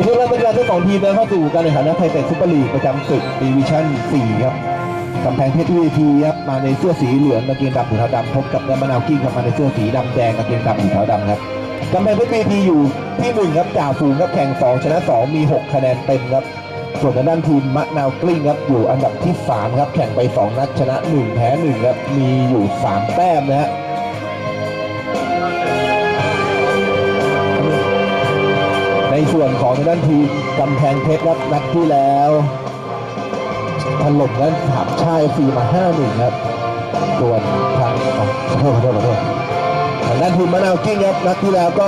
ยินดีต้อนรับนักกีฬาทั้งสองทีมนะเข้าสู่การแข่งขันนักไทยเตะซุปเปอร์ลีกประจำศึกดิวิชั่น 4 ครับกำแพงเพชรวีทีครับมาในเสื้อสีเหลืองกางเกงดำถุงเท้าดำพบกับน้ำมะนาวกิ้งครับมาในเสื้อสีดำแดงกางเกงดำถุงเท้าดำครับกำแพงเพชรวีทีอยู่ที่หนึ่งครับจ่าฝูงครับแข่ง2ชนะ2มี6คะแนนเต็มครับส่วนทางด้านทีมมะนาวกลิ้งครับอยู่อันดับที่3ครับแข่งไป2นัดชนะ1แพ้1ครับมีอยู่3แต้มนะฮะ ส่วนของด้านทีกำแพงเพชรครับนัดที่แล้วถล่มนั้นถามชายฟีมา5-1ครับส่วนทางขอโทษขอโทษขอโทษทางด้านทีมมะนาวกิ้งครับนัดที่แล้วก็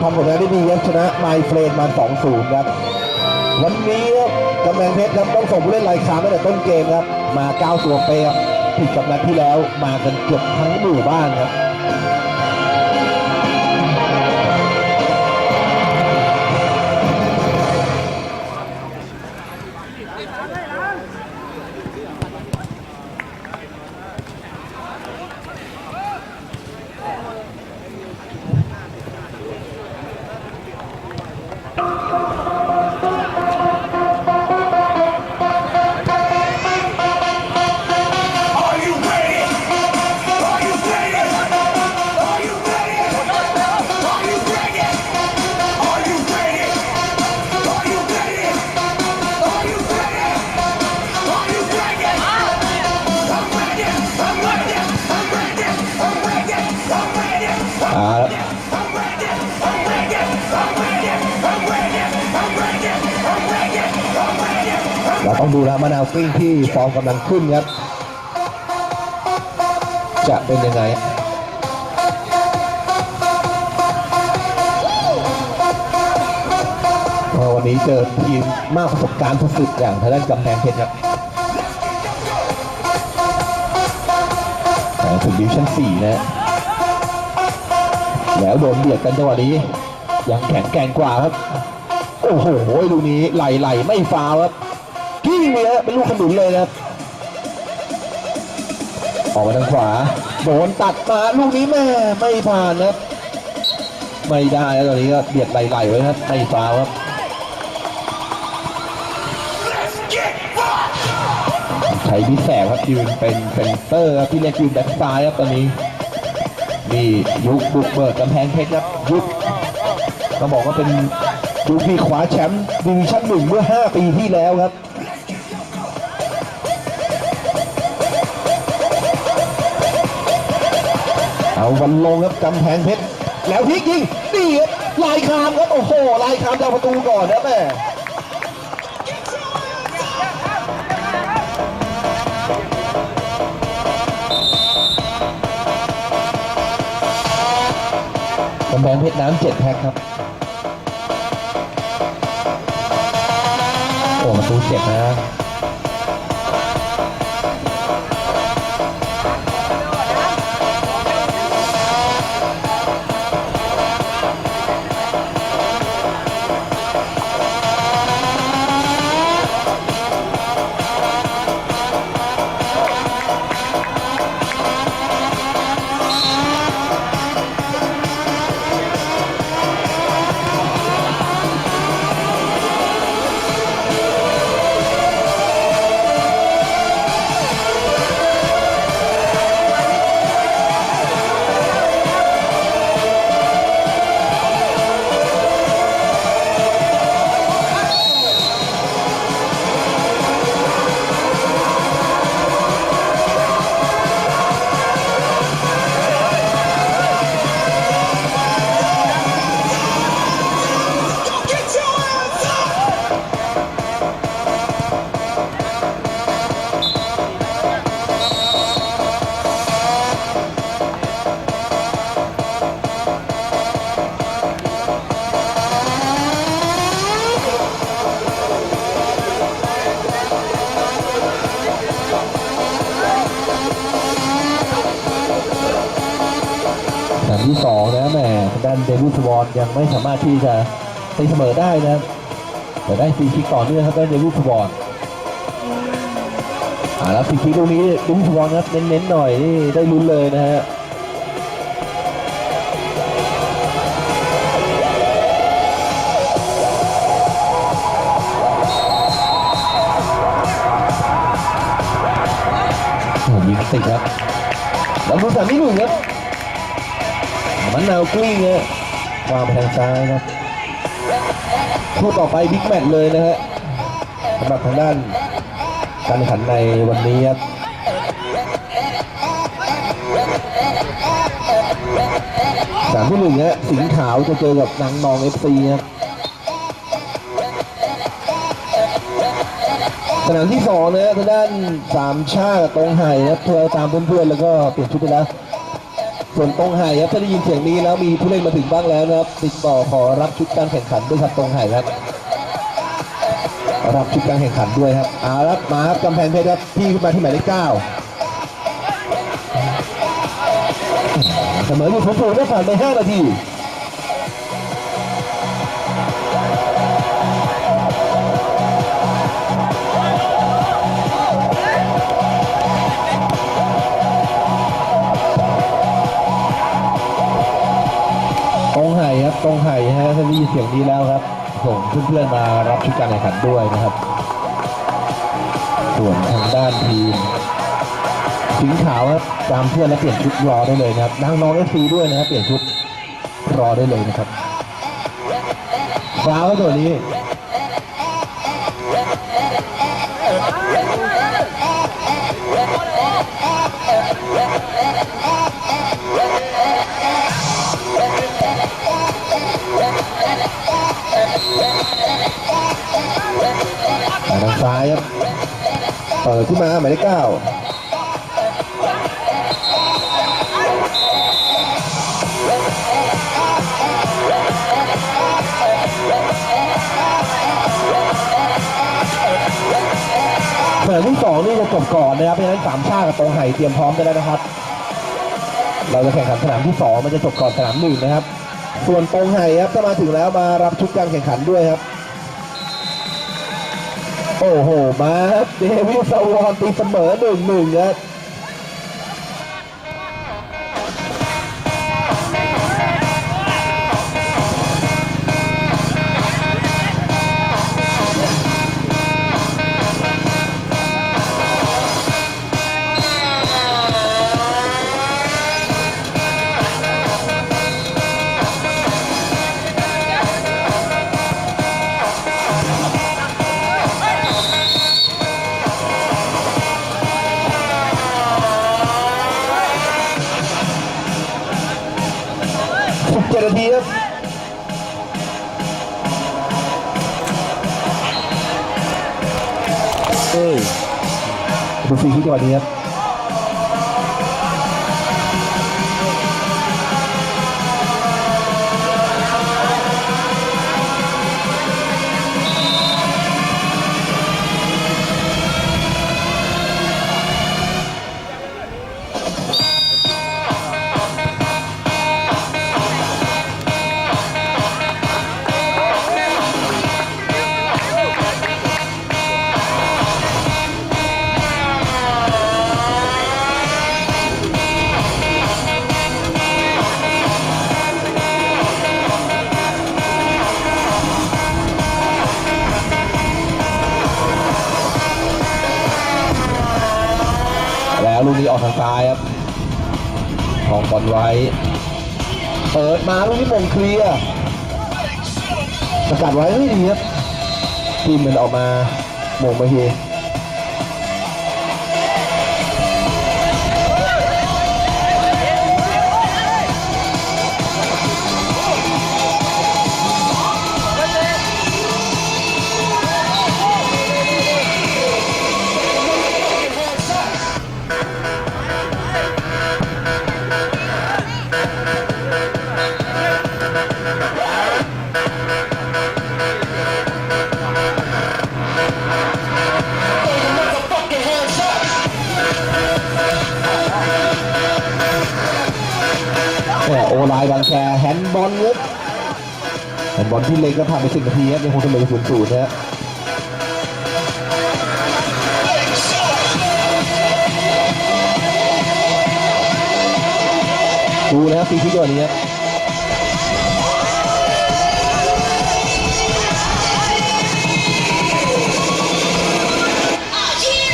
ทำผลงานได้ดีครับชนะไมเฟรนมา2-0ครับวันนี้กำแพงเพชรครับต้องส่งผู้เล่นรายคามตั้งแต่ต้นเกมครับมา9ตัวเป๊ะครับผิดกับนัดที่แล้วมากันเกือบทั้งหมู่บ้านครับ เราต้องดูนะมะนาวกิ้งที่ฟอร์มกำลังขึ้นครับ จะเป็นยังไงพราะวันนี้เจอทีมมากประสบการณ์สุดๆอย่างทางด้านกำแพงเพชรครับถึงดิวชั่น4นะฮะแล้วโดนเบียดกันจังหวะนี้ ยังแข็งแกร่งกว่าครับ โอ้โหลูกนี้ไหลๆไม่ฟาวครับ กิ้งเลย เป็นลูกขนุนเลยนะครับ ออกมาทางขวา โดนตัดมาลูกนี้แม่ไม่ผ่านนะครับ ไม่ได้แล้วตอนนี้ก็เบียดไหลๆไว้ครับไม่ฟาวครับ Let's get rock! ชัยพิแสงครับยืนเป็นเซนเตอร์ครับพี่เล็กยืนแบ็คซ้ายครับตอนนี้นี่ยุคบุกเบิกกำแพงเพชรครับยุคต้องบอกว่าเป็นยุคที่คว้าแชมป์ดิวิชั่นหนึ่งเมื่อ 5 ปีที่แล้วครับ เอาวันลงครับกำแพงเพชรแล้วพลิกยิงนี่ครับลายคามครับโอ้โหลายคามจะเอาประตูก่อนนะแม่กำแพงเพชรน้ำเจ็ดแพ็คครับโอ้ประตูเจ็บนะ อนยังไม่สามารถที่จะตีเสมอได้นะครับแต่ได้ฟรีคิกต่อเนื่องครับได้ในลูกฟุตบอลอ่าแล้วฟรีคิกตรงนี้ลูกฟุตบอลครับเน้นๆหน่อยนี่ได้ลุ้นเลยนะฮะยิงติดครับแล้วดูสามีหนุ่มครับมันเอากุ้งเนี่ย วางไปทางซ้ายครับคู่ต่อไปบิ๊กแมตช์เลยนะฮะสำหรับทางด้านการแข่งขันในวันนี้ครับสามที่หนึ่งฮะสิงขาวจะเจอกับนางนองเอฟซีครับสนามที่สองนะทางด้านสามชาติตรงไห่นะเพื่อตามเพื่อนๆแล้วก็เปลี่ยนชุดไปแล้ว ส่วนตรงไห่ครับถ้าได้ยินเสียงนี้แล้วมีผู้เล่นมาถึงบ้างแล้วนะครับติดต่อขอรับชุดการแข่งขันด้วยครับตรงไห่ครับ รับชุดการแข่งขันด้วยครับเอาละครับมาครับกำแพงเพชรครับพี่ขึ้นมาที่หมายเลขเก้าเสมออยู่ผมถูกได้ผ่านไปห้านาที ห่ครับตรงไห่ฮะถ้าได้ยินเสียงดีแล้วครับ ส่งเพื่อนๆมารับชุดการแข่งขันด้วยนะครับ ส่วนทางด้านทีมสิงห์ขาวครับตามเพื่อนและเปลี่ยนชุดรอได้เลยนะครับนางน้องเอฟซีด้วยนะครับเปลี่ยนชุดรอได้เลยนะครับฟ้าวตัวนี้ ทางซ้ายครับเปิดขึ้นมาหมายเลขเก้าเปิดที่สองนี่จะจบก่อนนะครับเพราะฉะนั้นสามชาติกับตรงไห่เตรียมพร้อมกันแล้วนะครับ เราจะแข่งขันสนามที่สองมันจะจบก่อนสนามหนึ่งนะครับ ส่วนตรงไห่ครับถ้ามาถึงแล้วมารับชุดการแข่งขันด้วยครับ โอ้โห มาเดวิดสวอนตีเสมอหนึ่งหนึ่งครับ ดูฟ องบอลไว้ เปิดมาลูกนี้มงเคลียร์สกัดไว้ไม่ดีครับทีมมันออกมาหมงมาเฮ บอลที่เล็กก็ผ่านไปสิบนาทีครับยังคงเสมอศูนย์ศูนย์นะฮะดูนะครับปีที่ก่อนนี้ครับ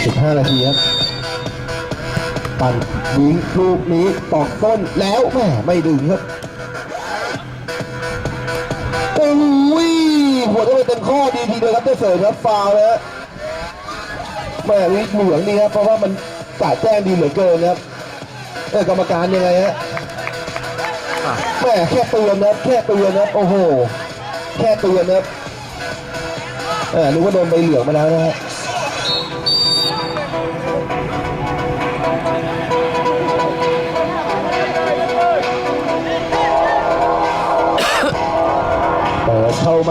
สิบห้านาทีครับปั่นยิงลูกนี้ตอกต้นแล้วแม่ไม่ดึงครับ โอ้ยหัวจะไปเต็มข้อดีทีเดียวครับได้เสยครับฟาวล์นะฮะแม่ลิเหลืองนี่ครับเพราะว่ามันกาดแจ้งดีเหลือเกินครับเออกรรมการยังไงฮะแม่แค่เตือนนะแค่เตือนนะโอ้โห แค่เตือนนะเออนึกว่าโดนใบเหลืองมาแล้วนะฮะ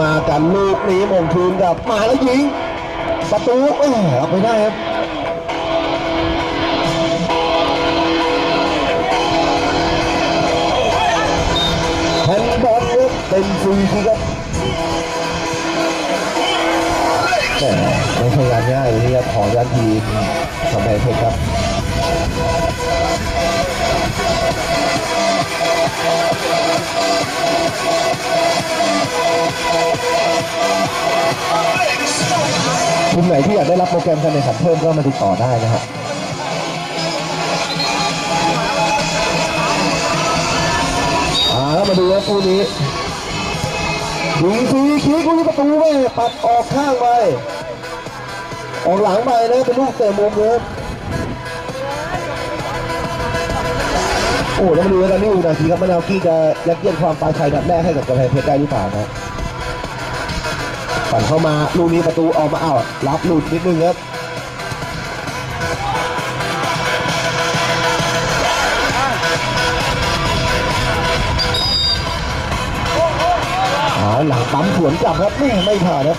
มากันลูกนี้มงคืนกับมาแล้วยิงประตูแหมเอาไปได้ครับแฮนด์บอลเป็นฟรีครับไม่ใช่งานง่ายเลยครับของยันทีมกำเพชรครับ ทีมไหนที่อยากได้รับโปรแกรมการแข่งขันเพิ่มก็มาติดต่อได้นะครับอ่าแล้วมาดูว่าคู่นี้ยิงฟรีคิกลูกประตูไปปัดออกข้างไปออกหลังไปนะเป็นลูกเตะมุมเลย โอ้แล้วมาดูกันนี่นาทีครับมะนาวกี้จะยัดเยียดความปลาชัยนัดแรกให้กับกำแพงเพชรได้หรือเปล่านะปั่นเข้ามาลูกนี้ประตูออกมาอ้าวรับหลุดนิดนึงครับอ่าหลังปั๊มสวนกลับครับนี่ไม่ผ่านครับ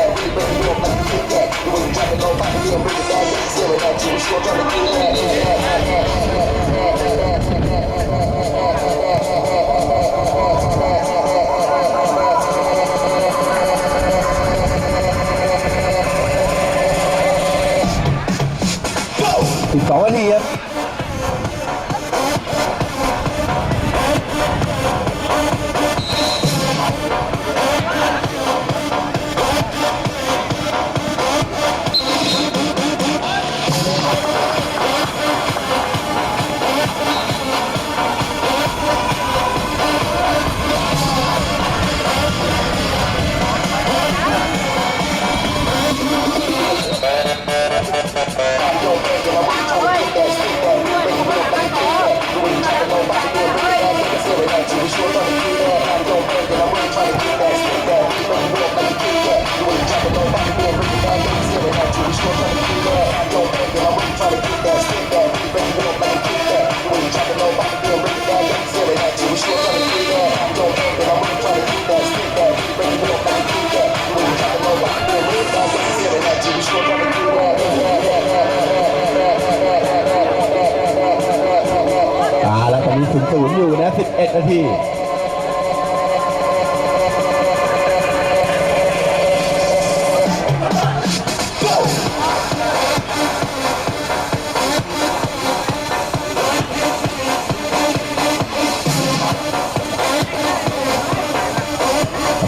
าดูลูกตั้งเตะลูกนี้ครับสิ 7 นาที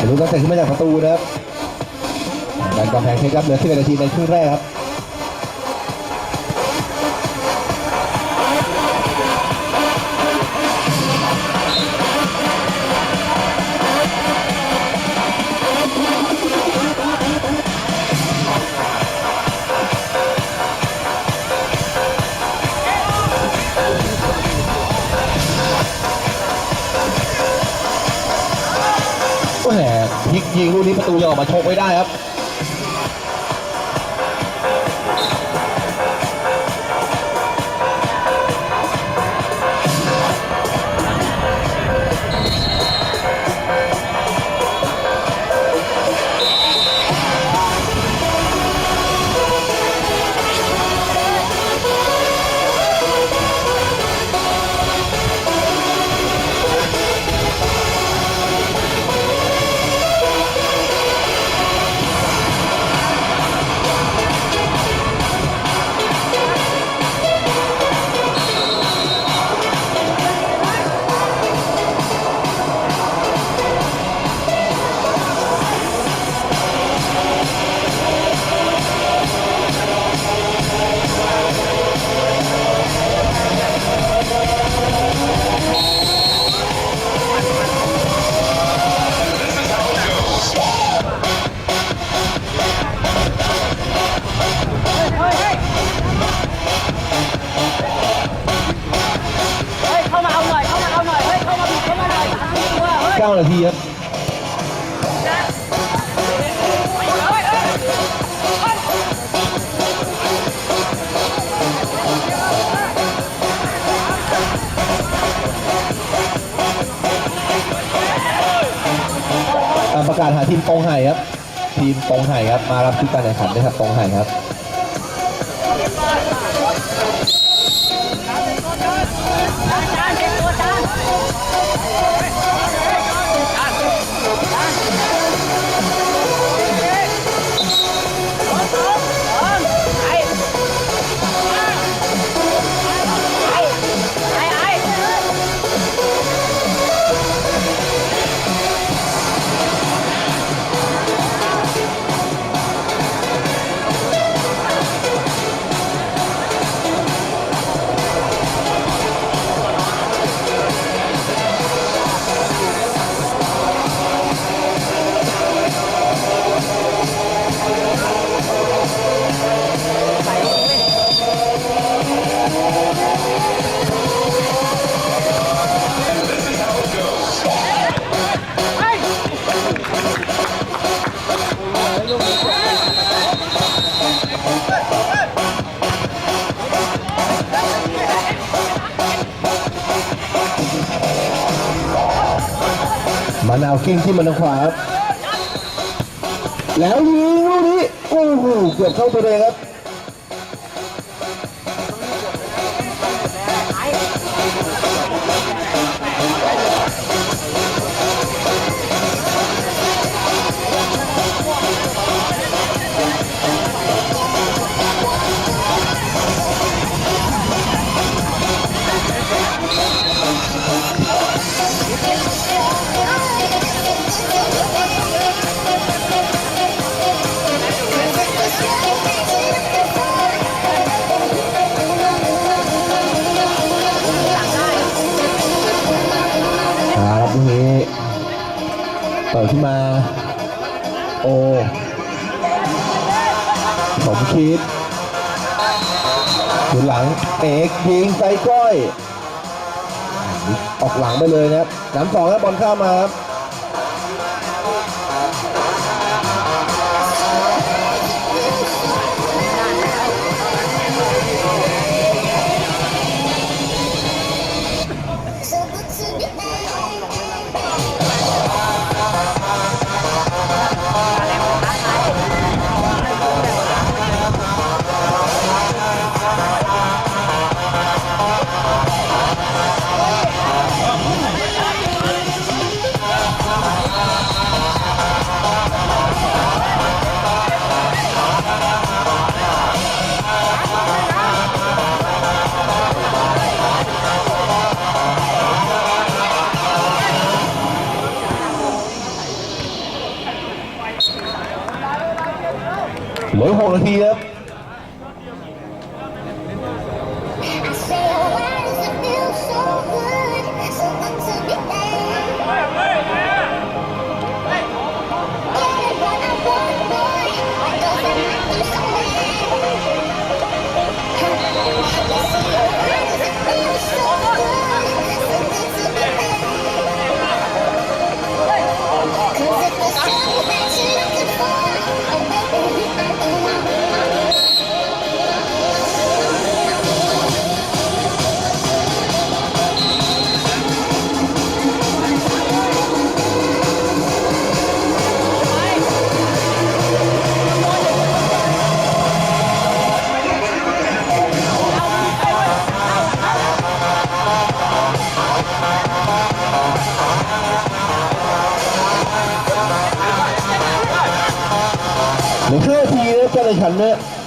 ลุ้นตั้งแต่ขึ้นมาจากประตูนะครับการกำแพงเชรครับเหลือ11นาทีในครึ่งแรกครับ ยิงลูกนี้ประตูยังออกมาชกไม่ได้ครับ ทีมตรงไห่ครับ ทีมตรงไห่ครับ มารับชุดการแข่งขันนะครับตรงไห่ครับจานเก็บตัวจา Come to the ไปเลยนะครับหลังสองแล้วบอลข้ามาครับ 我是第一个转เจ้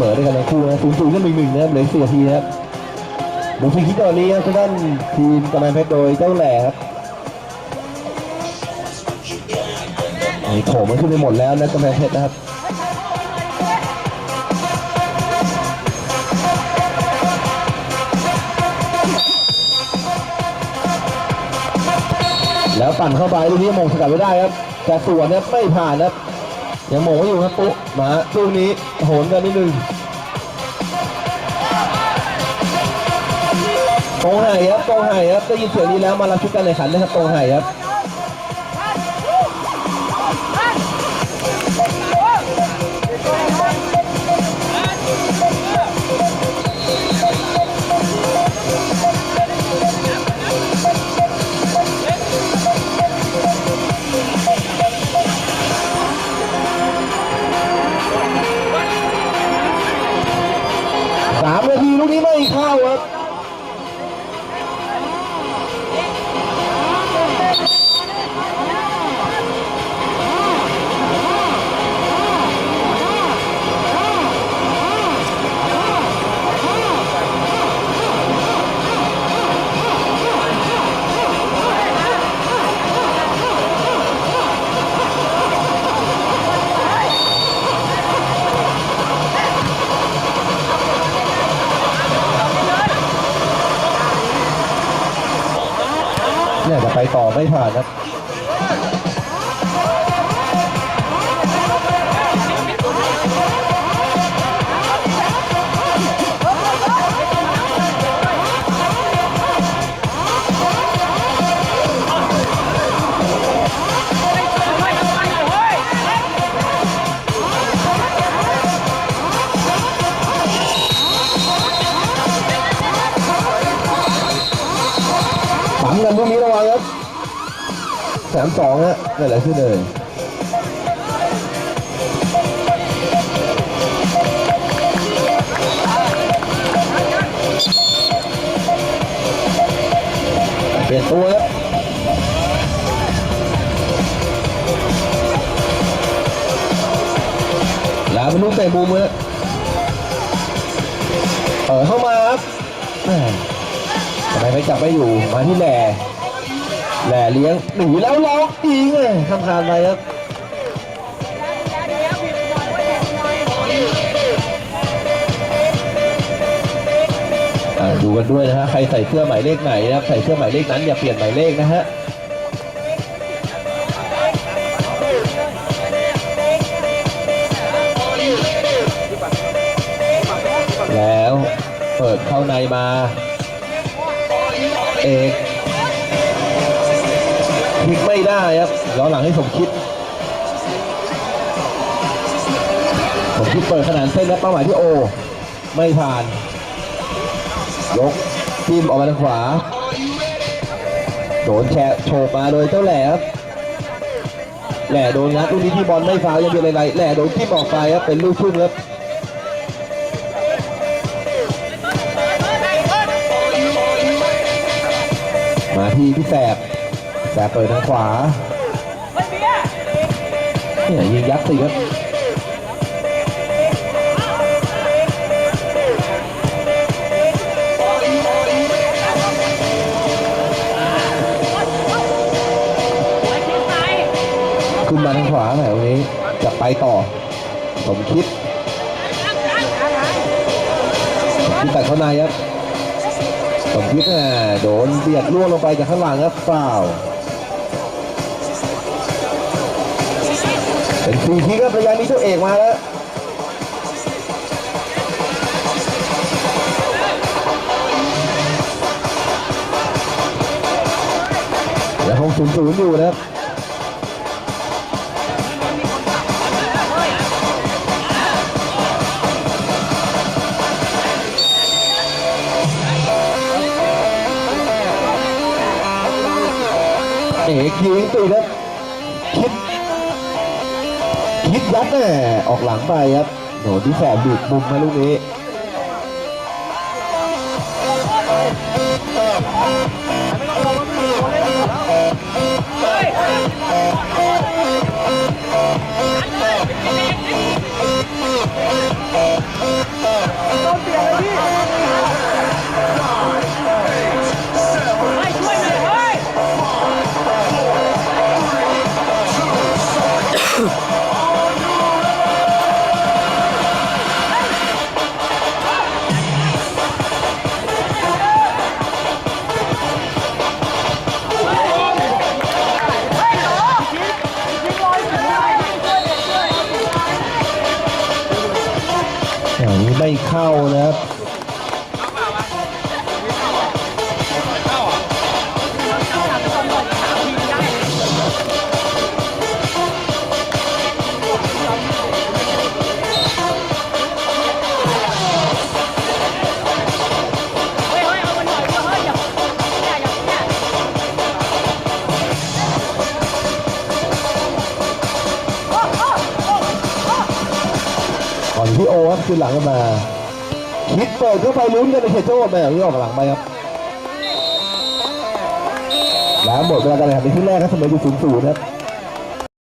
มอด้วยกันทั้คู่นะสูงย์ศูนยก็หนึ่งหนึ่งนะครับเหลือสี่นาทีครับหมูฟรีคิกตอนนี้ทุกท่านทีมกำลังเพชรโดยเจ้าแหล่ครับไอ้โถมัขึ้นไปหมดแล้วนะกำแพงเพชรนะครับแล้วปั่นเข้าไปลูกนี้มงสกัดไม่ได้ครับ แต่สวนเนี้ยไม่ผ่านครับยังมงไม่อยู่ครับปุ๊มาช่วงนี้ โหนกันนิดนึงตรงไห่ครับตรงไห่ครับได้ยินเสียงนี้แล้วมารับชุดกันเลยขันนะครับตรงไห่ครับ ไปต่อไม่ผ่านครับปั๊มกันพวกนี้ระวังครับ สามสองฮะเกิดอะไรขึ้นเลยเปลี่ยนตัวครับแล้วเป็นลูกเตะมุมเลยเปิดเข้ามาครับทำไมไม่จับไม่อยู่ มาที่แหล่ แหล่เลี้ยงหนีแล้วร้องอีกเลยทำคานไปครับดูกันด้วยนะฮะ ใครใส่เสื้อหมายเลขไหนนะครับ ใส่เสื้อหมายเลขนั้นอย่าเปลี่ยนหมายเลขนะฮะแล้วเปิดเข้าในมา เอก พลิกไม่ได้ครับย้อนหลังให้สมคิดผมคิดเปิดขนาดเส้นและเป้าหมายที่โอ ไม่ผ่าน ยกจิ้มออกมาทางขวา โดนแชะโฉบมาโดยเจ้าแหลครับแหล่โดนงัดลูกนี้ที่บอลไม่ฟาวยังเป็นอะไรแหล่โดนจิ้มออกไปครับเป็นลูกชุ่มครับมาที่พี่แสบ แสบเปิดทางขวาเนี่ยยิงยัดสิครับขึ้นมาทางขวาแหมวันนี้จะไปต่อ สมคิดที่ตัดเข้าในครับสมคิดน่ะโดนเบียดล่วงลงไปจากข้างหลังครับฟาว เป็นฟรีคิกครับระยะนี้เจ้าเอกมาแล้วยังคงศูนย์ศูนย์อยู่นะครับเอกยิงตีครับคิดคิด ยัดแน่ออกหลังไปครับโหนที่แสบบีบมุมมาลูกนี้ ไม่เข้ ที่โอครับคือหลังกันมาคิดเปิดเข้าไปลุ้นกันในเขตโทษแม่ที่ออกหลังไปครับ แล้วหมดเวลาการแข่งขันในที่แรกครับเสมออยู่ศูนย์ศูนย์ครับ